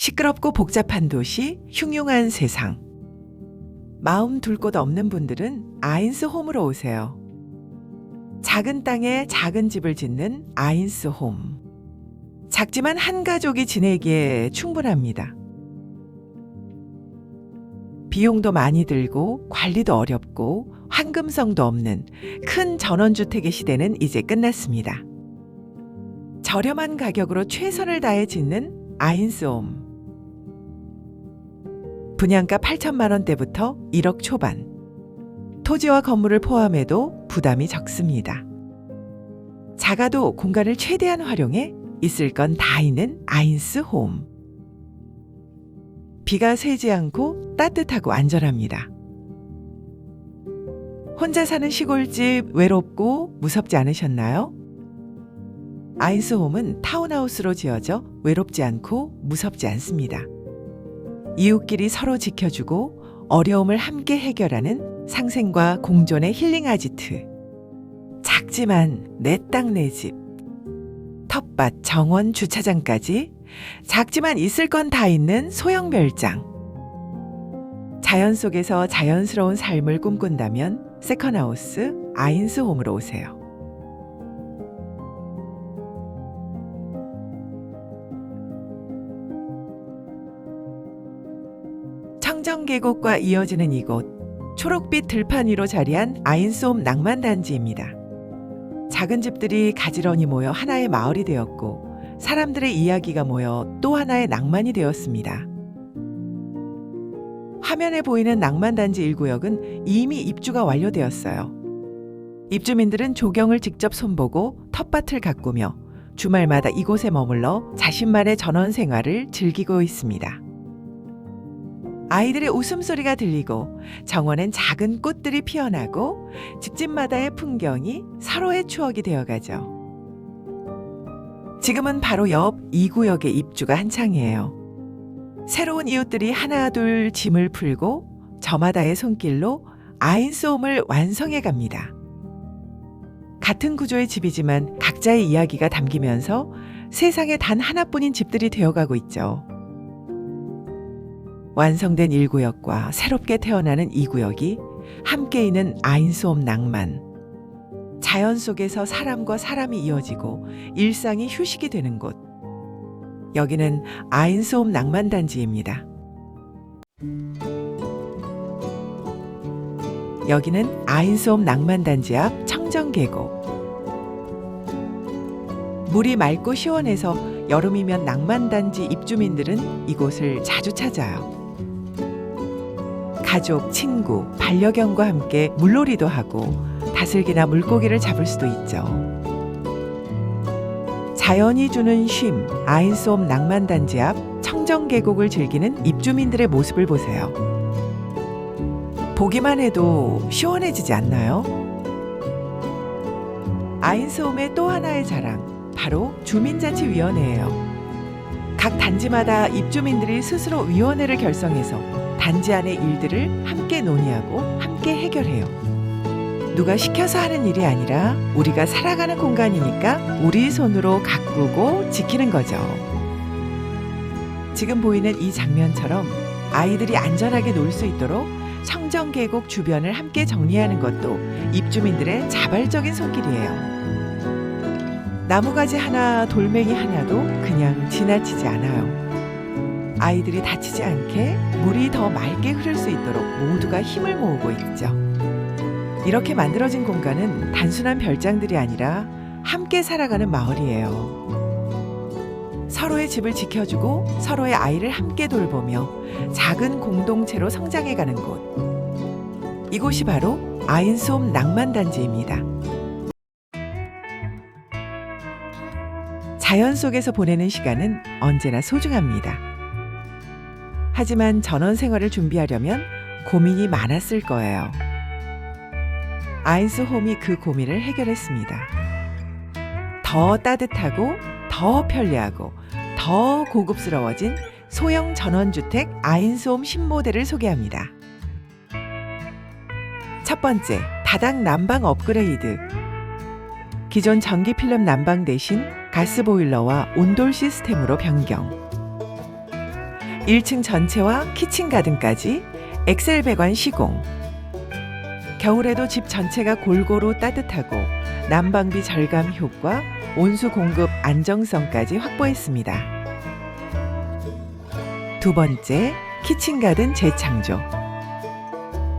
시끄럽고 복잡한 도시, 흉흉한 세상. 마음 둘 곳 없는 분들은 아인스 홈으로 오세요. 작은 땅에 작은 집을 짓는 아인스 홈. 작지만 한 가족이 지내기에 충분합니다. 비용도 많이 들고 관리도 어렵고 황금성도 없는 큰 전원주택의 시대는 이제 끝났습니다. 저렴한 가격으로 최선을 다해 짓는 아인스홈. 분양가 8천만 원대부터 1억 초반. 토지와 건물을 포함해도 부담이 적습니다. 작아도 공간을 최대한 활용해 있을 건 다 있는 아인스 홈. 비가 새지 않고 따뜻하고 안전합니다. 혼자 사는 시골집 외롭고 무섭지 않으셨나요? 아인스홈은 타운하우스로 지어져 외롭지 않고 무섭지 않습니다. 이웃끼리 서로 지켜주고 어려움을 함께 해결하는 상생과 공존의 힐링 아지트. 작지만 내 땅 내 집. 텃밭 정원 주차장까지 작지만 있을 건 다 있는 소형 별장. 자연 속에서 자연스러운 삶을 꿈꾼다면 세컨하우스 아인스홈으로 오세요. 계곡과 이어지는 이곳 초록빛 들판 위로 자리한 아인스홈 낭만단지입니다. 작은 집들이 가지런히 모여 하나의 마을이 되었고 사람들의 이야기가 모여 또 하나의 낭만이 되었습니다. 화면에 보이는 낭만단지 1구역은 이미 입주가 완료되었어요. 입주민들은 조경을 직접 손보고 텃밭을 가꾸며 주말마다 이곳에 머물러 자신만의 전원 생활을 즐기고 있습니다. 아이들의 웃음소리가 들리고 정원엔 작은 꽃들이 피어나고 집집마다의 풍경이 서로의 추억이 되어가죠. 지금은 바로 옆 2구역의 입주가 한창이에요. 새로운 이웃들이 하나둘 짐을 풀고 저마다의 손길로 아인스홈을 완성해 갑니다. 같은 구조의 집이지만 각자의 이야기가 담기면서 세상에 단 하나뿐인 집들이 되어가고 있죠. 완성된 1구역과 새롭게 태어나는 2구역이 함께 있는 아인스홈 낭만. 자연 속에서 사람과 사람이 이어지고 일상이 휴식이 되는 곳. 여기는 아인스홈 낭만단지입니다. 여기는 아인스홈 낭만단지 앞 청정계곡. 물이 맑고 시원해서 여름이면 낭만단지 입주민들은 이곳을 자주 찾아요. 가족, 친구, 반려견과 함께 물놀이도 하고 다슬기나 물고기를 잡을 수도 있죠. 자연이 주는 쉼, 아인스홈 낭만단지 앞 청정계곡을 즐기는 입주민들의 모습을 보세요. 보기만 해도 시원해지지 않나요? 아인스홈의 또 하나의 자랑, 바로 주민자치위원회예요. 각 단지마다 입주민들이 스스로 위원회를 결성해서 단지 안의 일들을 함께 논의하고 함께 해결해요. 누가 시켜서 하는 일이 아니라 우리가 살아가는 공간이니까 우리 손으로 가꾸고 지키는 거죠. 지금 보이는 이 장면처럼 아이들이 안전하게 놀 수 있도록 청정 계곡 주변을 함께 정리하는 것도 입주민들의 자발적인 손길이에요. 나무가지 하나, 돌멩이 하나도 그냥 지나치지 않아요. 아이들이 다치지 않게 물이 더 맑게 흐를 수 있도록 모두가 힘을 모으고 있죠. 이렇게 만들어진 공간은 단순한 별장들이 아니라 함께 살아가는 마을이에요. 서로의 집을 지켜주고 서로의 아이를 함께 돌보며 작은 공동체로 성장해가는 곳. 이곳이 바로 아인스홈 낭만단지입니다. 자연 속에서 보내는 시간은 언제나 소중합니다. 하지만 전원 생활을 준비하려면 고민이 많았을 거예요. 아인스 홈이 그 고민을 해결했습니다. 더 따뜻하고 더 편리하고 더 고급스러워진 소형 전원주택 아인스 홈 신모델을 소개합니다. 첫 번째, 다당 난방 업그레이드. 기존 전기 필름 난방 대신 가스 보일러와 온돌 시스템으로 변경. 1층 전체와 키친 가든까지 엑셀 배관 시공. 겨울에도 집 전체가 골고루 따뜻하고 난방비 절감 효과, 온수 공급 안정성까지 확보했습니다. 두 번째, 키친 가든 재창조.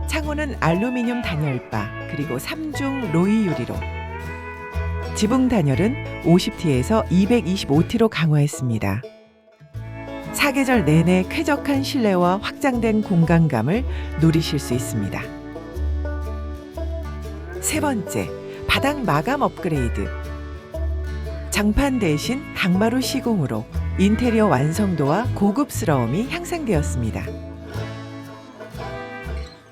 창호는 알루미늄 단열바 그리고 3중 로이 유리로 지붕 단열은 50T에서 225T로 강화했습니다. 사계절 내내 쾌적한 실내와 확장된 공간감을 누리실 수 있습니다. 세 번째, 바닥 마감 업그레이드. 장판 대신 강마루 시공으로 인테리어 완성도와 고급스러움이 향상되었습니다.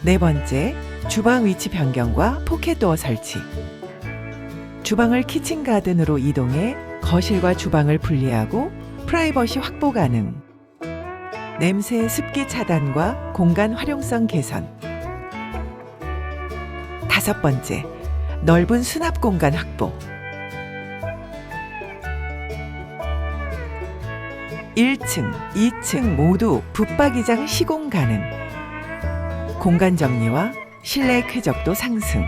네 번째, 주방 위치 변경과 포켓도어 설치. 주방을 키친 가든으로 이동해 거실과 주방을 분리하고 프라이버시 확보 가능. 냄새 습기 차단과 공간 활용성 개선. 다섯 번째, 넓은 수납 공간 확보. 1층, 2층 모두 붙박이장 시공 가능. 공간 정리와 실내 쾌적도 상승.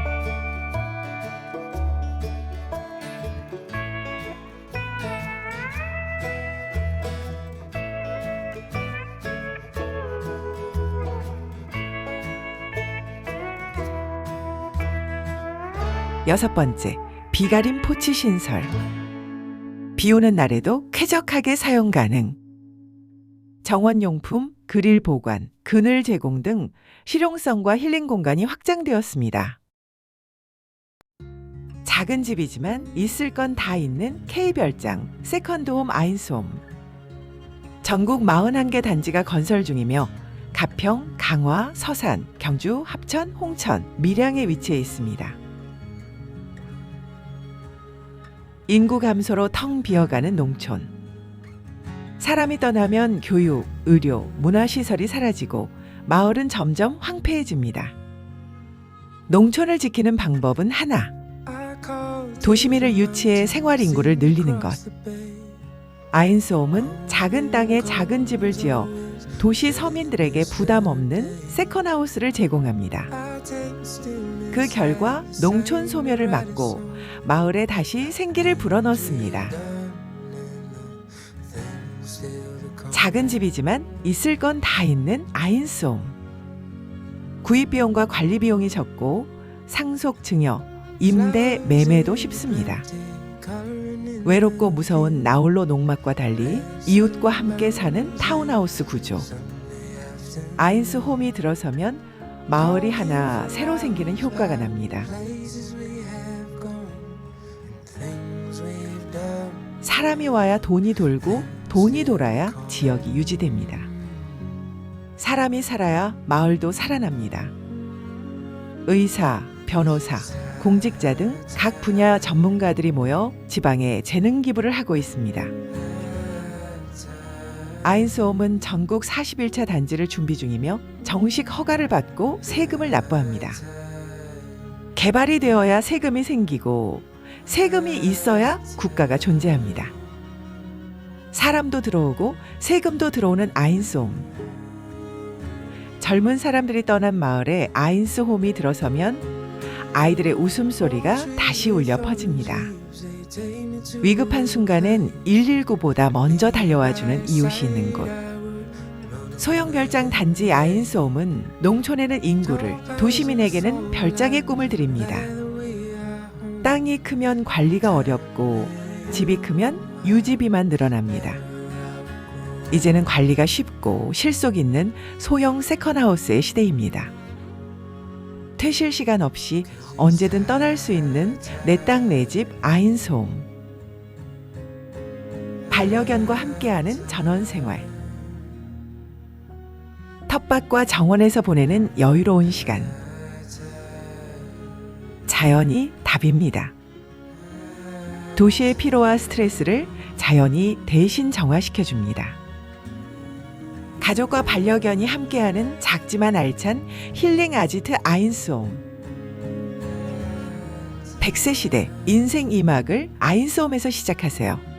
여섯 번째, 비가림 포치 신설. 비 오는 날에도 쾌적하게 사용 가능. 정원용품, 그릴 보관, 그늘 제공 등 실용성과 힐링 공간이 확장되었습니다. 작은 집이지만 있을 건 다 있는 K별장 세컨드홈 아인스홈. 전국 41개 단지가 건설 중이며 가평, 강화, 서산, 경주, 합천, 홍천, 밀양에 위치해 있습니다. 인구 감소로 텅 비어가는 농촌. 사람이 떠나면 교육, 의료, 문화시설이 사라지고 마을은 점점 황폐해집니다. 농촌을 지키는 방법은 하나. 도시민을 유치해 생활 인구를 늘리는 것. 아인스홈은 작은 땅에 작은 집을 지어 도시 서민들에게 부담 없는 세컨하우스를 제공합니다. 그 결과 농촌 소멸을 막고 마을에 다시 생기를 불어넣습니다. 작은 집이지만 있을 건 다 있는 아인스홈. 구입 비용과 관리 비용이 적고 상속 증여, 임대 매매도 쉽습니다. 외롭고 무서운 나홀로 농막과 달리 이웃과 함께 사는 타운하우스 구조. 아인스 홈이 들어서면 마을이 하나 새로 생기는 효과가 납니다. 사람이 와야 돈이 돌고 돈이 돌아야 지역이 유지됩니다. 사람이 살아야 마을도 살아납니다. 의사, 변호사, 공직자 등 각 분야 전문가들이 모여 지방에 재능 기부를 하고 있습니다. 아인스홈은 전국 41차 단지를 준비 중이며 정식 허가를 받고 세금을 납부합니다. 개발이 되어야 세금이 생기고 세금이 있어야 국가가 존재합니다. 사람도 들어오고 세금도 들어오는 아인스홈. 젊은 사람들이 떠난 마을에 아인스홈이 들어서면 아이들의 웃음소리가 다시 울려 퍼집니다. 위급한 순간엔 119보다 먼저 달려와 주는 이웃이 있는 곳. 소형 별장 단지 아인스홈은 농촌에는 인구를, 도시민에게는 별장의 꿈을 드립니다. 땅이 크면 관리가 어렵고 집이 크면 유지비만 늘어납니다. 이제는 관리가 쉽고 실속 있는 소형 세컨하우스의 시대입니다. 퇴실 시간 없이 언제든 떠날 수 있는 내 땅 내 집 아인스홈. 반려견과 함께하는 전원 생활. 텃밭과 정원에서 보내는 여유로운 시간. 자연이 답입니다. 도시의 피로와 스트레스를 자연이 대신 정화시켜 줍니다. 가족과 반려견이 함께하는 작지만 알찬 힐링 아지트 아인스홈. 100세 시대 인생 이막을 아인스홈에서 시작하세요.